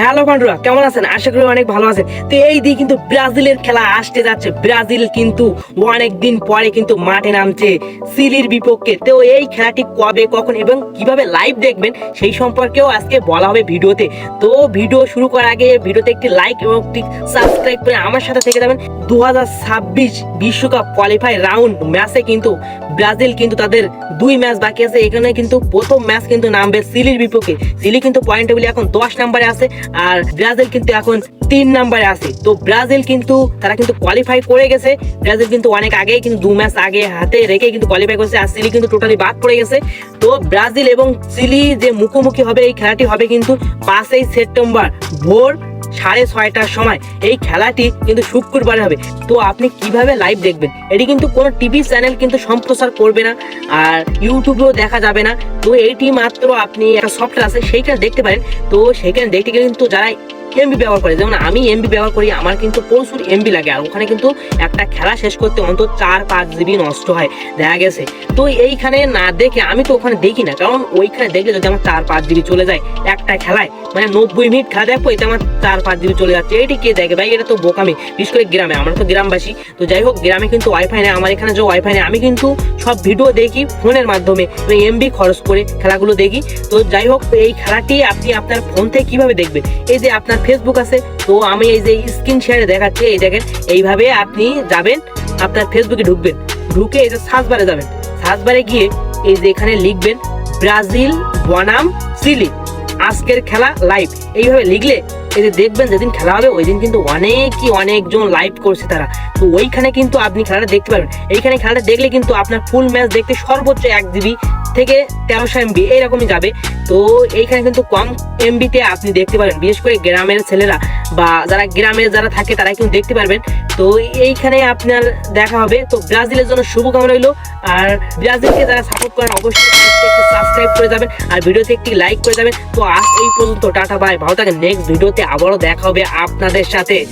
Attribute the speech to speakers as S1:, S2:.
S1: Hello বন্ধুরা, কেমন আছেন? আশা করি অনেক ভালো আছেন। তো এই দিয়ে কিন্তু ব্রাজিলের খেলা আসতে যাচ্ছে। ব্রাজিল কিন্তু অনেক দিন পরে কিন্তু মাঠে নামছে সিলির বিপক্ষে। তো এই খেলাটি কবে, কখন এবং কীভাবে লাইভ দেখবেন সেই সম্পর্কেও আজকে বলা হবে ভিডিওতে। তো ভিডিও শুরু করার আগে ভিডিওতে একটি লাইক এবং একটি সাবস্ক্রাইব করে আমার সাথে থেকে যাবেন। দু বিশ্বকাপ কোয়ালিফাই রাউন্ড ম্যাচে কিন্তু ব্রাজিল কিন্তু তাদের দুই ম্যাচ বাকি আছে। এখানে কিন্তু প্রথম ম্যাচ কিন্তু নামবে সিলির বিপক্ষে। সিলি কিন্তু পয়েন্ট টেবিলে এখন দশ নম্বরে আছে। আর ব্রাজিল কিন্তু এখন তিন নাম্বারে আছে। তো ব্রাজিল কিন্তু, তারা কিন্তু কোয়ালিফাই করে গেছে। ব্রাজিল কিন্তু অনেক আগে কিন্তু দু ম্যাচ আগে হাতে রেখে কিন্তু কোয়ালিফাই করেছে আর সিলি কিন্তু টোটালি বাদ পড়ে গেছে। তো ব্রাজিল এবং চিলি যে মুখোমুখি হবে এই খেলাটি হবে কিন্তু পাঁচই সেপ্টেম্বর ভোর সাড়ে ছয়টার সময়। এই খেলাটি কিন্তু শুক্রবারে হবে। তো আপনি কীভাবে লাইভ দেখবেন? এটি কিন্তু কোনো টিভি চ্যানেল কিন্তু সম্প্রচার করবে না আর ইউটিউবেও দেখা যাবে না। তো এইটি মাত্র আপনি একটা সফটওয়্যার আছে, সেইটা দেখতে পারেন। তো সেখানে দেখতে গেলে কিন্তু যারা এমবি ব্যবহার করে। যেমন আমি এমবি ব্যবহার করি, আমার কিন্তু প্রচুর এমবি লাগে। আর ওখানে কিন্তু একটা খেলা শেষ করতে অন্তত চার পাঁচ জিবি নষ্ট হয়, দেখা গেছে। তো এইখানে না দেখে, আমি তো ওখানে দেখি না। কারণ ওইখানে দেখলে যদি আমার চার পাঁচ জিবি চলে যায় একটা খেলায় মানে নব্বই মিনিট খেলা দেখব, এতে আমার চার পাঁচ জিবি চলে যাচ্ছে। এটি কে দেখে? ভাই, এটা তো বোকামি। বিশেষ করে গ্রামে। আমরা তো গ্রামবাসী। তো যাই হোক, গ্রামে কিন্তু ওয়াইফাই নেই, আমার এখানে যে ওয়াইফাই নেই, আমি কিন্তু সব ভিডিও দেখি ফোনের মাধ্যমে। এমবি খরচ করে খেলাগুলো দেখি। তো যাই হোক এই খেলাটি আপনি আপনার ফোন থেকে কীভাবে দেখবেন? এই যে আপনার ফেসবুক আছে, তো আমি এই যে স্ক্রিন শেয়ারে দেখাচ্ছি, এই দেখেন, এইভাবে আপনি যাবেন, আপনার ফেসবুকে ঢুকবেন। ঢুকে এই যে সার্চ বারে যাবেন। সার্চ বারে গিয়ে এই যে এখানে লিখবেন, ব্রাজিল বনাম চিলি আজকের খেলা লাইভ এইভাবে লিখলে এই যে দেখবেন যেদিন খেলা হবে ওই দিন কিন্তু অনেকই অনেকজন লাইভ করছে তারা। তো ওইখানে কিন্তু আপনি খেলাটা দেখতে পারবেন। এইখানে খেলাটা দেখলে কিন্তু আপনার ফুল ম্যাচ দেখতে সর্বোচ্চ এক জিবি থেকে তেরোশো এমবি এইরকমই যাবে। তো এইখানে কিন্তু কম এমবিতে আপনি দেখতে পারেন। বিশেষ করে গ্রামের ছেলেরা বা যারা গ্রামে যারা থাকে, তারা কিন্তু দেখতে পারবেন। তো এইখানে আপনার দেখা হবে। তো ব্রাজিলের জন্য শুভকামনা রইল। আর ব্রাজিলকে যারা সাপোর্ট করেন, অবশ্যই সাবস্ক্রাইব করে যাবেন। আর ভিডিওতে একটি লাইক করে যাবেন। তো আজ এই পর্যন্ত, টাটা বাই ভালো থাকেন। নেক্সট ভিডিওতে আবারও দেখা হবে আপনাদের সাথে।